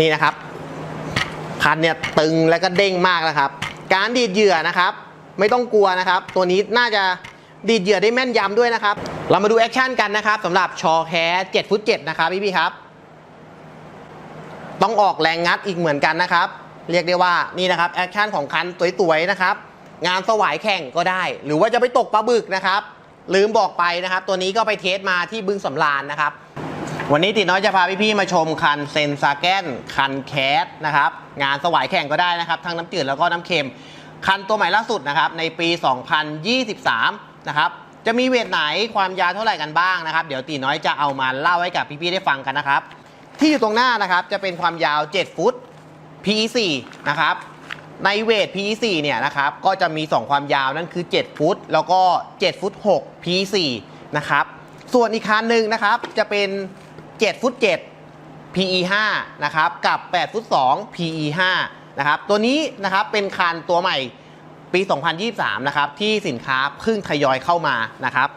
นี่นะครับคันเนี่ยตึงแล้วก็เด้งมากนะครับ การดีดเหยื่อนะครับ ไม่ต้องกลัวนะครับ ตัวนี้น่าจะดีดเหยื่อได้แม่นยำด้วยนะครับ เรามาดูแอคชั่นกันนะครับสำหรับชอแค7ฟุต7นะครับพี่พี่ครับ ต้องออกแรงงัดอีกเหมือนกันนะครับ เรียกได้ว่านี่นะครับแอคชั่นของคันสวยๆนะครับ งานสวายแข่งก็ได้ หรือว่าจะไปตกปลาบึกนะครับ ลืมบอกไปนะครับ ตัวนี้ก็ไปเทสมาที่บึงสำราญนะครับ วันนี้ติดน้อยจะพาพี่ๆมาชมคันเซนซาแกนคันแคสนะครับ งานสวายแข่งก็ได้นะครับ ทั้งน้ำจืดแล้วก็น้ำเค็ม คันตัวใหม่ล่าสุดนะครับ ในปี 2023 นะครับ จะมีเวทไหนความยาวเท่าไหร่กันบ้างนะครับ เดี๋ยวตีน้อยจะเอามาเล่าให้กับพี่ๆได้ฟังกันนะครับ ที่อยู่ตรงหน้านะครับจะเป็นความยาว 7 ฟุต PE4 นะครับในเวท PE4 เนี่ยนะครับก็จะมี 2 ความยาวนั่นคือ 7 ฟุต แล้วก็ 7 ฟุต 6 PE4 นะครับส่วนอีกคันหนึ่งนะครับจะเป็น 7 ฟุต 7 PE5 นะครับกับ 8 ฟุต 2 PE5 นะครับตัวนี้นะครับเป็นคันตัวใหม่ปี 2023 นะครับที่สินค้าเพิ่งทยอยเข้ามานะครับ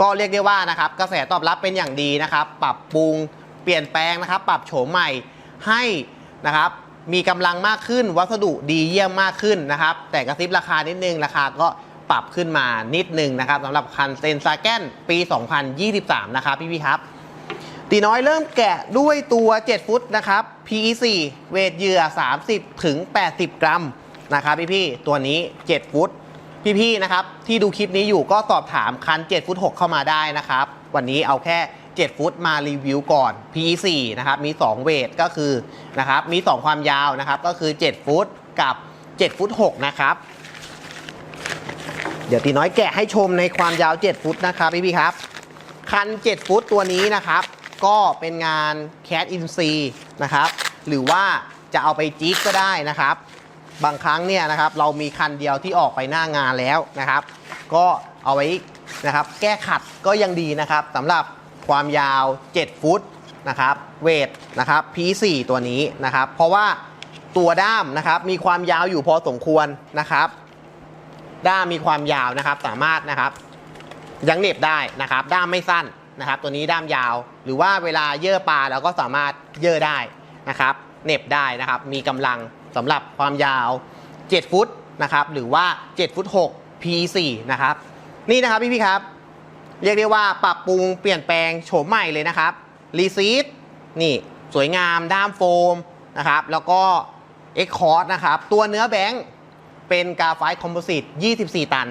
ก็เรียกได้ว่านะครับกระแสตอบรับเป็นอย่างดีนะครับปรับปรุงเปลี่ยนแปลงนะครับ ปรับโฉมใหม่ให้นะครับมีกำลังมากขึ้น วัสดุดีเยี่ยมมากขึ้นนะครับ แต่กระซิบราคานิดนึงราคาก็ปรับขึ้นมานิดนึงนะครับสำหรับคันเซนซาแกนปี 2023 นะครับพี่ๆครับ ตีน้อยเริ่มแกะด้วยตัว 7 ฟุตนะครับ PE4 เวทเหยื่อ 30 ถึง 80 กรัมนะครับพี่ๆตัวนี้ 7 ฟุต พี่ๆนะครับที่ดูคลิปนี้อยู่ก็สอบถามคัน 7 ฟุต 6 เข้ามาได้นะครับ วันนี้เอาแค่ 7 ฟุตมารีวิวก่อน PE4 นะครับมี 2 เวทก็คือนะครับมี 2 ความยาวนะครับก็คือ 7 ฟุตกับ 7 ฟุต 6 นะครับ เดี๋ยวตีน้อยแกะให้ชมในความยาว 7 ฟุตนะครับพี่ๆครับคัน 7 ฟุตตัวนี้นะครับ ก็เป็นงานแคดอินซีนะครับ หรือว่าจะเอาไปจิ๊กก็ได้นะครับ บางครั้งเนี่ยนะครับเรามีคันเดียวที่ออกไปหน้างานแล้วนะครับ ก็เอาไว้นะครับแก้ขัดก็ยังดีนะครับสำหรับความยาว 7 ฟุตนะครับเวทนะครับ P4 ตัวนี้นะครับ เพราะว่าตัวด้ามนะครับมีความยาวอยู่พอสมควรนะครับ ด้ามมีความยาวนะครับสามารถนะครับยังเหน็บได้นะครับ ด้ามไม่สั้น นะครับ ตัวนี้ด้ามยาว หรือว่าเวลาเยื่อปลาเราก็สามารถเยื่อได้นะครับเน็บได้นะครับ มีกำลังสำหรับความยาว 7 ฟุตนะครับ หรือว่า 7 ฟุต 6 P4 นะครับ นี่นะครับพี่ๆครับ เรียกได้ว่าปรับปรุงเปลี่ยนแปลงโฉมใหม่เลยนะครับ รีซีดนี่สวยงามด้ามโฟมนะครับ แล้วก็เอ็กคอร์ดนะครับ ตัวเนื้อแบงค์เป็นกาไฟคอมโพสิต 24 ตัน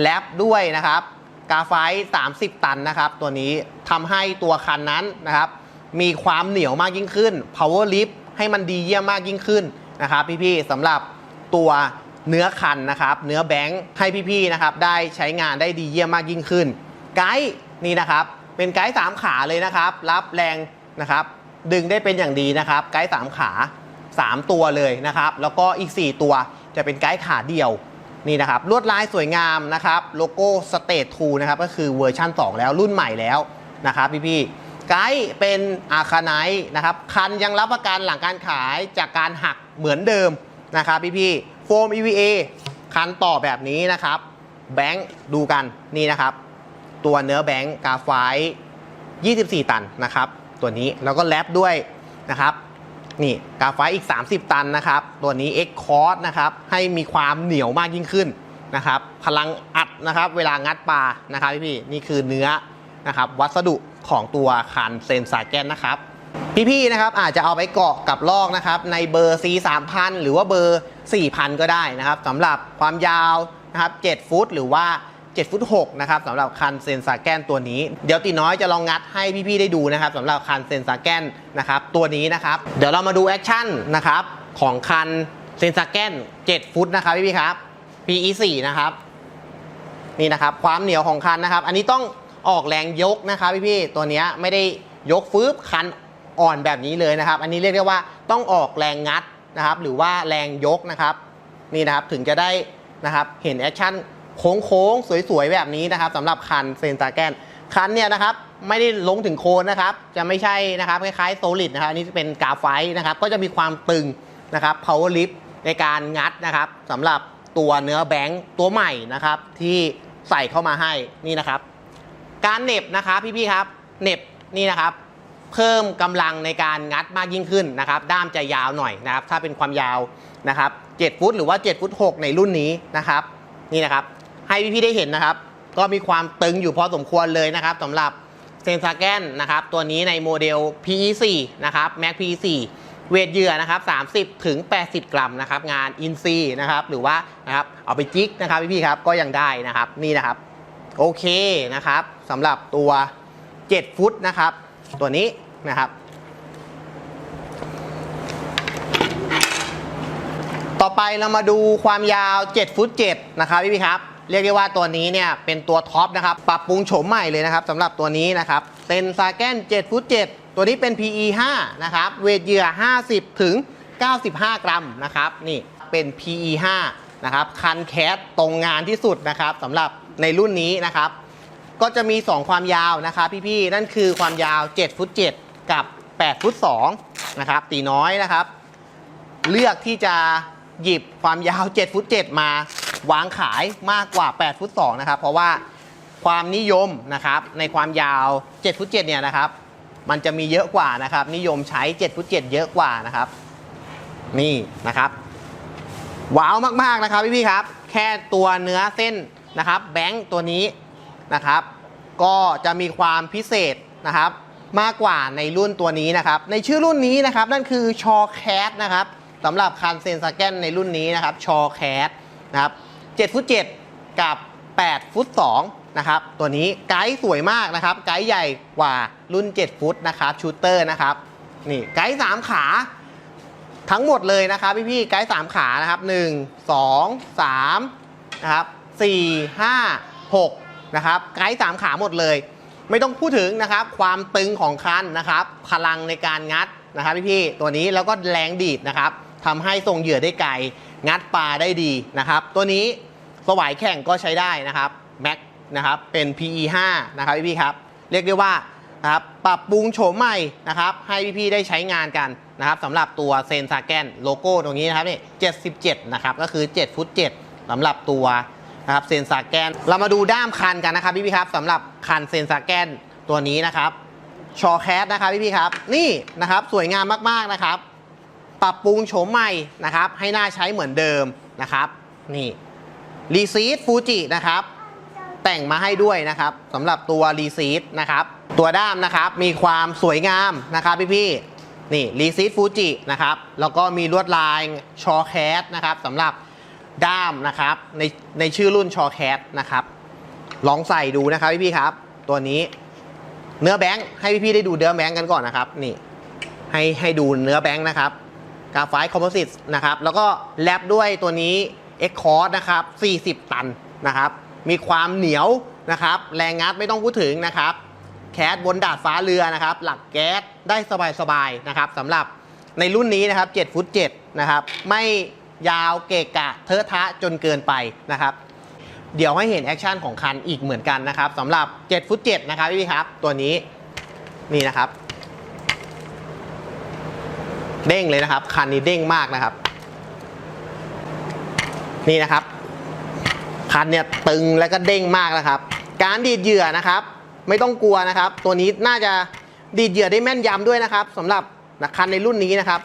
แลบด้วยนะครับ กาไฟ30 ตันนะครับ ตัวนี้ทำให้ตัวคันนั้นนะครับ มีความเหนียวมากยิ่งขึ้น power lift ให้มันดีเยี่ยมมากยิ่งขึ้นนะครับ พี่ๆสำหรับตัวเนื้อคันนะครับ เนื้อแบงค์ให้พี่ๆนะครับ ได้ใช้งานได้ดีเยี่ยมมากยิ่งขึ้น ไกด์นี่นะครับ เป็นไกด์สามขาเลยนะครับ รับแรงนะครับ ดึงได้เป็นอย่างดีนะครับ ไกด์สามขา 3 ตัวเลยนะครับ แล้วก็อีก 4 ตัวจะเป็นไกด์ขาเดียว นี่นะครับลวดลายสวยงามนะครับโลโก้สเตททูนะครับก็คือเวอร์ชั่น 2 แล้วรุ่นใหม่แล้วนะครับพี่ๆไกด์เป็นอาคาไนนะครับคันยังรับประกันหลังการขายจากการหักเหมือนเดิมนะครับพี่ๆโฟม EVA คันต่อแบบนี้นะครับแบงค์ดูกันนี่นะครับ ตัวเนื้อแบงค์กาไฟ24 ตันนะครับ ตัวนี้แล้วก็แลบด้วยนะครับ นี่กาไฟอีก 30 ตันนะครับ ตัวนี้ X c o r s นะครับให้มีความเหนียวมากยิ่งขึ้นนะครับ พลังอัดนะครับ เวลางัดปลานะครับพี่ๆนี่คือเนื้อนะครับ วัสดุของตัวคันเซนซาแกนนะครับ พี่ๆนะครับอาจจะเอาไปเกาะกับลอกนะครับ ในเบอร์ C 3 0 0หรือว่าเบอร์ 4,000 ก็ได้นะครับสำหรับความยาวนะครับ7ฟุตหรือว่า 7ฟุต6นะครับสำหรับคันเซนซาแกนตัวนี้ เดี๋ยวตีน้อยจะลองงัดให้พี่ๆได้ดูนะครับสำหรับคันเซนซาแกนนะครับตัวนี้นะครับเดี๋ยวเรามาดูแอคชั่นนะครับของคันเซนซาแกน7ฟุตนะครับพี่ๆครับ PE 4 นะครับนี่นะครับความเหนียวของคันนะครับ อันนี้ต้องออกแรงยกนะครับพี่ๆตัวนี้ไม่ได้ยกฟืบคันอ่อนแบบนี้เลยนะครับ อันนี้เรียกได้ว่าต้องออกแรงงัดนะครับ หรือว่าแรงยกนะครับ นี่นะครับถึงจะได้นะครับเห็นแอคชั่น โค้งๆสวยๆ แบบนี้นะครับสำหรับคันเซนตาแกนคันเนี่ยนะครับไม่ได้ลงถึงโคนนะครับ จะไม่ใช่นะครับคล้ายๆโซลิดนะครับอันนี้จะเป็นกาไฟนะครับ ก็จะมีความตึงนะครับ power lift ในการงัดนะครับสำหรับตัวเนื้อแบงค์ตัวใหม่นะครับ ที่ใส่เข้ามาให้นี่นะครับ การเน็บนะครับพี่ๆครับเน็บนี่นะครับ เพิ่มกำลังในการงัดมากยิ่งขึ้นนะครับ ด้ามจะยาวหน่อยนะครับ ถ้าเป็นความยาวนะครับ7ฟุตหรือว่า7ฟุต6ในรุ่นนี้นะครับ นี่นะครับ ให้พี่ๆได้เห็นนะครับ ก็มีความตึงอยู่พอสมควรเลยนะครับสำหรับเซนซาแกนนะครับตัวนี้ในโมเดล PE4 นะครับ Mac PE4 เวทเหยื่อนะครับ 30 ถึง 80 กรัมนะครับ งานอินซีนะครับ หรือว่านะครับเอาไปจิกนะครับพี่ๆครับก็ยังได้นะครับนี่นะครับ โอเคนะครับสำหรับตัว 7 ฟุตนะครับ ตัวนี้นะครับ ต่อไปเรามาดูความยาว 7 ฟุต 7 นะครับพี่พี่ครับ เรียกได้ว่าตัวนี้เนี่ยเป็นตัวท็อปนะครับ ปรับปรุงโฉมใหม่เลยนะครับสำหรับตัวนี้นะครับเซนซาแกน7ฟุต7ตัวนี้เป็น PE 5นะครับเวทเหยื่อ 50 ถึง 95 กรัมนะครับนี่เป็น PE 5นะครับคันแคสตรงงานที่สุดนะครับสำหรับในรุ่นนี้นะครับก็จะมี 2 ความยาวนะครับพี่ๆนั่นคือความยาว7ฟุต7กับ8ฟุต2นะครับตีน้อยนะครับ เลือกที่จะหยิบความยาว7ฟุต7มา วางขายมากกว่า 8 ฟุต2นะครับ เพราะว่าความนิยมนะครับในความยาว 7 ฟุต7เนี่ยนะครับ มันจะมีเยอะกว่านะครับ นิยมใช้ 7 ฟุต7เยอะกว่านะครับ นี่นะครับว้าวมากๆนะครับพี่ๆครับ แค่ตัวเนื้อเส้นนะครับแบงค์ตัวนี้นะครับ ก็จะมีความพิเศษนะครับ มากกว่าในรุ่นตัวนี้นะครับ ในชื่อรุ่นนี้นะครับ นั่นคือชอแคสนะครับสำหรับคันเซนสแกนในรุ่นนี้นะครับชอแคสนะครับ 7 ฟุต 7 กับ 8 ฟุต2นะครับตัวนี้ไกด์สวยมากนะครับ ไกด์ใหญ่กว่ารุ่น 7 ฟุตนะครับชูเตอร์นะครับนี่ไกด์3ขาทั้งหมดเลยนะครับพี่พี่ไกด์สามขานะครับหนึ่งสองสามนะครับสี่ห้าหกนะครับไกด์สามขาหมดเลย ไม่ต้องพูดถึงนะครับ ความตึงของคันนะครับ พลังในการงัดนะครับพี่พี่ตัวนี้แล้วก็แรงดีดนะครับทำให้ส่งเหยื่อได้ไกลงัดปลาได้ดีนะครับ ตัวนี้ สวายแข่งก็ใช้ได้นะครับแม็กนะครับเป็น PE 5นะครับพี่พี่ๆครับ เรียกได้ว่านะครับปรับปรุงโฉมใหม่นะครับให้พี่ๆได้ใช้งานกันนะครับสำหรับตัวเซนซาแกนโลโก้ตรงนี้นะครับนี่77นะครับก็คือ 7 ฟุต 7สำหรับตัวนะครับเซนซาแกนเรามาดูด้ามคันกันนะครับพี่ๆครับสำหรับคันเซนซาแกนตัวนี้นะครับชอแคสนะครับพี่ๆครับนี่นะครับสวยงามมากๆนะครับ ปรับปรุงโฉมใหม่นะครับให้หน่าใช้เหมือนเดิมนะครับนี่ รีซีดฟูจินะครับแต่งมาให้ด้วยนะครับสำหรับตัวรีซีดนะครับตัวด้ามนะครับมีความสวยงามนะครับพี่ๆนี่รีซีดฟูจินะครับแล้วก็มีลวดลายชอแคสนะครับสำหรับด้ามนะครับในในชื่อรุ่นชอแคสนะครับลองใส่ดูนะครับพี่ๆครับ ตัวนี้เนื้อแบงค์ให้พี่ๆได้ดูเนื้อแบงค์กันก่อนนะครับนี่ให้ให้ดูเนื้อแบงค์นะครับกราไฟคอมโพสิตนะครับแล้วก็แลบด้วยตัวนี้ e x c o r d นะครับ 40 ตันนะครับ มีความเหนียวนะครับ แรงงัดไม่ต้องพูดถึงนะครับ แคสบนดาดฟ้าเรือนะครับ หลักแก๊สได้สบายๆนะครับสำหรับในรุ่นนี้นะครับ7ฟุต7นะครับ ไม่ยาวเกะกะเทอะทะจนเกินไปนะครับ เดี๋ยวให้เห็นแอคชั่นของคันอีกเหมือนกันนะครับสำหรับ7ฟุต7นะครับพี่ครับ ตัวนี้นี่นะครับ เด้งเลยนะครับ คันนี้เด้งมากนะครับ นี่นะครับ คันเนี่ยตึงแล้วก็เด้งมากนะครับ การดีดเหยื่อนะครับ ไม่ต้องกลัวนะครับ ตัวนี้น่าจะดีดเหยื่อได้แม่นยำด้วยนะครับสำหรับคันในรุ่นนี้นะครับ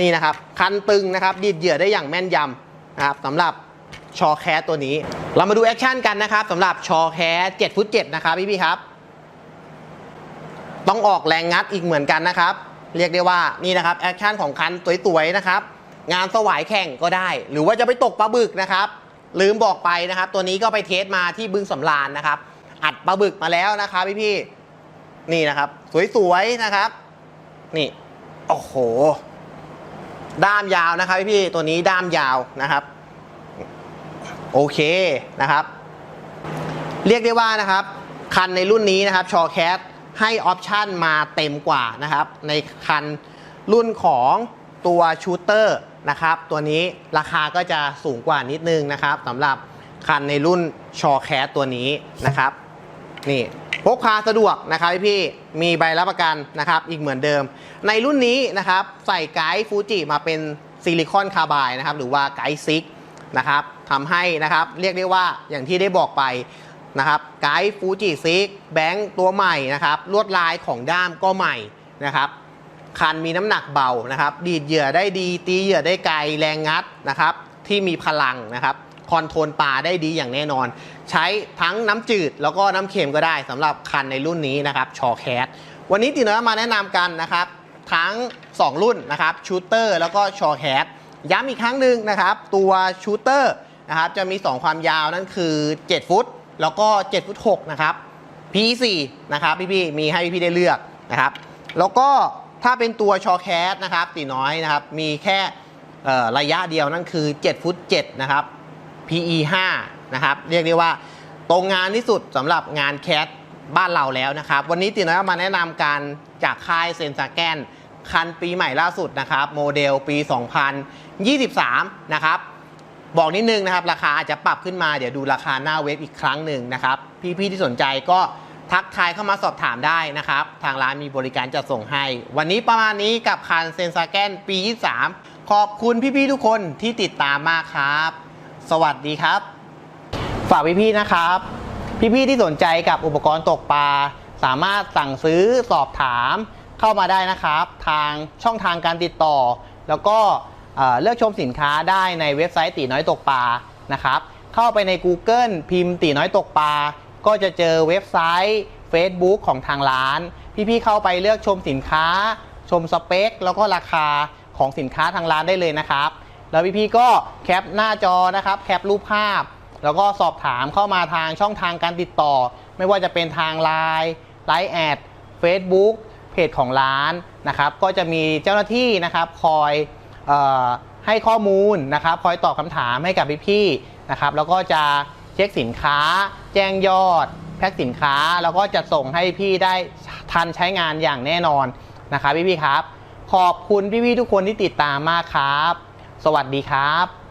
นี่นะครับ คันตึงนะครับ ดีดเหยื่อได้อย่างแม่นยำนะครับสำหรับชอแคสตัวนี้ เรามาดูแอคชั่นกันนะครับสำหรับชอแคส7ฟุต7นะครับพี่พี่ๆครับ ต้องออกแรงงัดอีกเหมือนกันนะครับ เรียกได้ว่านี่นะครับแอคชั่นของคันสวยๆนะครับ งานสวายแข่งก็ได้ หรือว่าจะไปตกปลาบึกนะครับ ลืมบอกไปนะครับ ตัวนี้ก็ไปเทสมาที่บึงสำราญนะครับ อัดปลาบึกมาแล้วนะครับพี่ๆนี่นะครับ สวยๆนะครับ นี่โอ้โห ด้ามยาวนะครับพี่ๆตัวนี้ด้ามยาวนะครับ โอเคนะครับ เรียกได้ว่านะครับ คันในรุ่นนี้นะครับชอแคสให้ออปชันมาเต็มกว่านะครับ ในคันรุ่นของตัวชูเตอร์ นะครับ ตัวนี้ราคาก็จะสูงกว่านิดนึงนะครับสำหรับคันในรุ่นชอแคสตัวนี้นะครับ นี่พกพาสะดวกนะครับพี่ๆมีใบรับประกันนะครับ อีกเหมือนเดิม ในรุ่นนี้นะครับ ใส่ไกด์ฟูจิมาเป็นซิลิคอนคาร์บายนะครับ หรือว่าไกด์ซิกนะครับทำให้นะครับเรียกได้ว่าอย่างที่ได้บอกไปนะครับไกด์ฟูจิซิกแบงค์ตัวใหม่นะครับ ลวดลายของด้ามก็ใหม่นะครับ คันมีน้ำหนักเบานะครับ ดีดเหยื่อได้ดี ตีเหยื่อได้ไกลแรงงัดนะครับ ที่มีพลังนะครับคอนโทรลปลาได้ดีอย่างแน่นอน ใช้ทั้งน้ำจืดแล้วก็น้ำเค็มก็ได้สำหรับคันในรุ่นนี้นะครับชอแคสวันนี้ตีน้อยมาแนะนำกันนะครับ ทั้ง 2 รุ่นนะครับชูเตอร์แล้วก็ชอแคสย้ำอีกครั้งหนึ่งนะครับ ตัวชูเตอร์นะครับจะมี 2 ความยาวนั่นคือ 7 ฟุต แล้วก็ 7 ฟุต 6 นะครับ P4 นะครับพี่ๆมีให้พี่ๆได้เลือกนะครับ แล้วก็ ถ้าเป็นตัวชอแคสนะครับตีน้อยนะครับ มีแค่ระยะเดียวนั่นคือ 7 ฟุต7นะครับ PE 5นะครับเรียกได้ว่าตรงงานที่สุดสำหรับงานแคสบ้านเราแล้วนะครับ วันนี้ตีน้อยมาแนะนำการจากค่ายเซนซาแกนคันปีใหม่ล่าสุดนะครับ โมเดลปี 2023 นะครับบอกนิดนึงนะครับ ราคาอาจจะปรับขึ้นมาเดี๋ยวดูราคาหน้าเว็บอีกครั้งหนึ่งนะครับ พี่ๆที่สนใจก็ ทักทายเข้ามาสอบถามได้นะครับ ทางร้านมีบริการจัดส่งให้ วันนี้ประมาณนี้กับคันเซนซาแกนปี 23 ขอบคุณพี่ๆทุกคนที่ติดตามมากครับ สวัสดีครับ ฝากพี่ๆนะครับ พี่ๆที่สนใจกับอุปกรณ์ตกปลาสามารถสั่งซื้อสอบถามเข้ามาได้นะครับ ทางช่องทางการติดต่อ แล้วก็เเลือกชมสินค้าได้ในเว็บไซต์ตีน้อยตกปลานะครับ เข้าไปใน Google พิมพ์ตีน้อยตกปลา ก็จะเจอเว็บไซต์ Facebook ของทางร้าน พี่ๆเข้าไปเลือกชมสินค้า ชมสเปค แล้วก็ราคาของสินค้าทางร้านได้เลยนะครับ แล้วพี่ๆก็แคปหน้าจอนะครับแคปรูปภาพ แล้วก็สอบถามเข้ามาทางช่องทางการติดต่อ ไม่ว่าจะเป็นทาง Line ไลน์แอด Facebook เพจของร้านนะครับ ก็จะมีเจ้าหน้าที่นะครับคอยออให้ข้อมูลนะครับ คอยตอบคำถามให้กับพี่ๆนะครับ แล้วก็จะ เช็คสินค้า แจ้งยอด แพ็คสินค้า แล้วก็จะส่งให้พี่ได้ทันใช้งานอย่างแน่นอนนะครับพี่ๆครับ ขอบคุณพี่พี่ทุกคนที่ติดตามมากครับ สวัสดีครับ